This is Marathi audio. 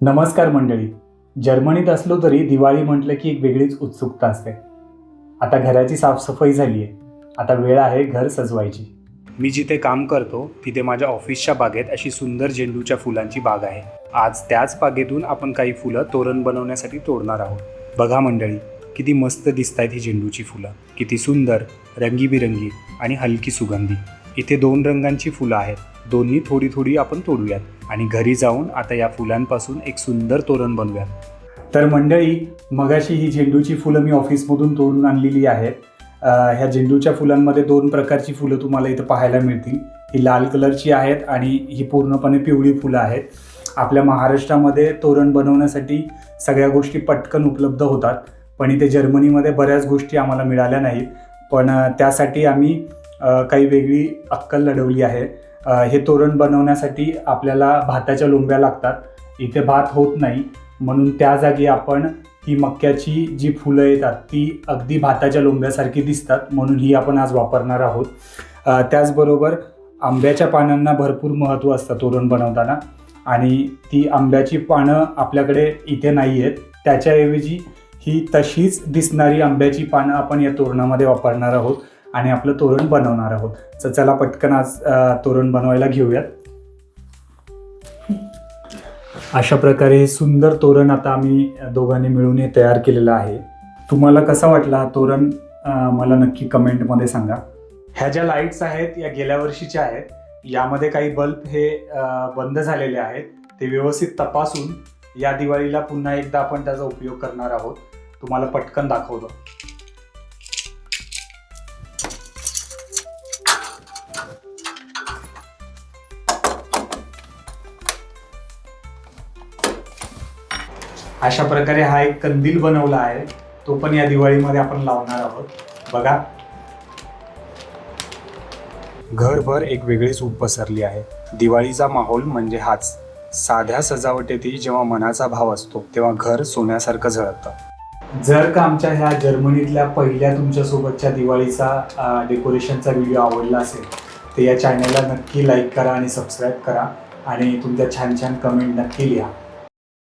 नमस्कार मंडळी. जर्मनीत असलो तरी दिवाळी म्हटलं की एक वेगळीच उत्सुकता असते. आता घराची साफसफाई झाली आहे आता वेळ आहे घर सजवायची. मी जिथे काम करतो तिथे माझ्या ऑफिसच्या बागेत अशी सुंदर झेंडूच्या फुलांची बाग आहे. आज त्याच बागेतून आपण काही फुलं तोरण बनवण्यासाठी तोडणार आहोत. बघा मंडळी किती मस्त दिसत आहेत ही झेंडूची फुलं. किती सुंदर रंगीबिरंगी आणि हलकी सुगंधी. इथे दोन रंगांची फुलं आहेत. दोन्ही थोडी थोडी आपण तोडूयात. आणि घरी जाऊन आता या फुलांपासून एक सुंदर तोरण बनवूयात. तर मंडळी मगाशी ही झेंडूची फुलं मी ऑफिसमधून तोडून आणलेली आहेत. ह्या झेंडूच्या फुलांमध्ये दोन प्रकारची फुलं तुम्हाला इथं पाहायला मिळतील. ही लाल कलरची आहेत आणि ही पूर्णपणे पिवळी फुलं आहेत. आपल्या महाराष्ट्रामध्ये तोरण बनवण्यासाठी सगळ्या गोष्टी पटकन उपलब्ध होतात. पण इथे जर्मनीमध्ये बऱ्याच गोष्टी आम्हाला मिळाल्या नाहीत. पण त्यासाठी आम्ही काही वेगळी अक्कल लढवली आहे. हे तोरण बनवण्यासाठी आपल्याला भाताच्या लोंब्या लागतात. इथे भात होत नाही. म्हणून त्या जागी आपण ही मक्याची जी फुलं येतात ती अगदी भाताच्या लोंब्यासारखी दिसतात. म्हणून ही आपण आज वापरणार आहोत. त्याचबरोबर आंब्याच्या पानांना भरपूर महत्त्व असतं तोरण बनवताना. आणि ती आंब्याची पानं आपल्याकडे इथे नाही आहेत त्याच्याऐवजी ही तशीच दिसणारी आंब्याची पानं आपण या तोरणामध्ये वापरणार आहोत. आणि आपलं तोरण बनवणार आहोत. तर चला पटकन आज तोरण बनवायला घेऊयात. अशा प्रकारे हे सुंदर तोरण आता आम्ही दोघांनी मिळून हे तयार केलेलं आहे. तुम्हाला कसा वाटला हा तोरण? मला नक्की कमेंटमध्ये सांगा. ह्या ज्या लाईट्स आहेत या गेल्या वर्षीच्या आहेत यामध्ये काही बल्ब हे बंद झालेले आहेत. ते व्यवस्थित तपासून या दिवाळीला पुन्हा एकदा आपण त्याचा उपयोग करणार आहोत. तुम्हाला पटकन दाखवतो. अशा प्रकारे हा एक कंदील बनवला आहे. तो पण या दिवाळीमध्ये आपण लावणार आहोत. बघा. घरभर एक वेगळीच ऊब पसरली आहे. दिवाळीचा माहोल म्हणजे हाच. साध्या सजावटीतही जेव्हा मनाचा भाव असतो तेव्हा घर सोन्यासारखं झळकतं. जर का आमच्या ह्या जर्मनीतल्या पहिल्या तुमच्यासोबतच्या दिवाळीचा डेकोरेशनचा व्हिडिओ आवडला असेल तर या चॅनलला नक्की लाईक करा आणि सबस्क्राईब करा. आणि तुमच्या छान छान कमेंट नक्की लिहा.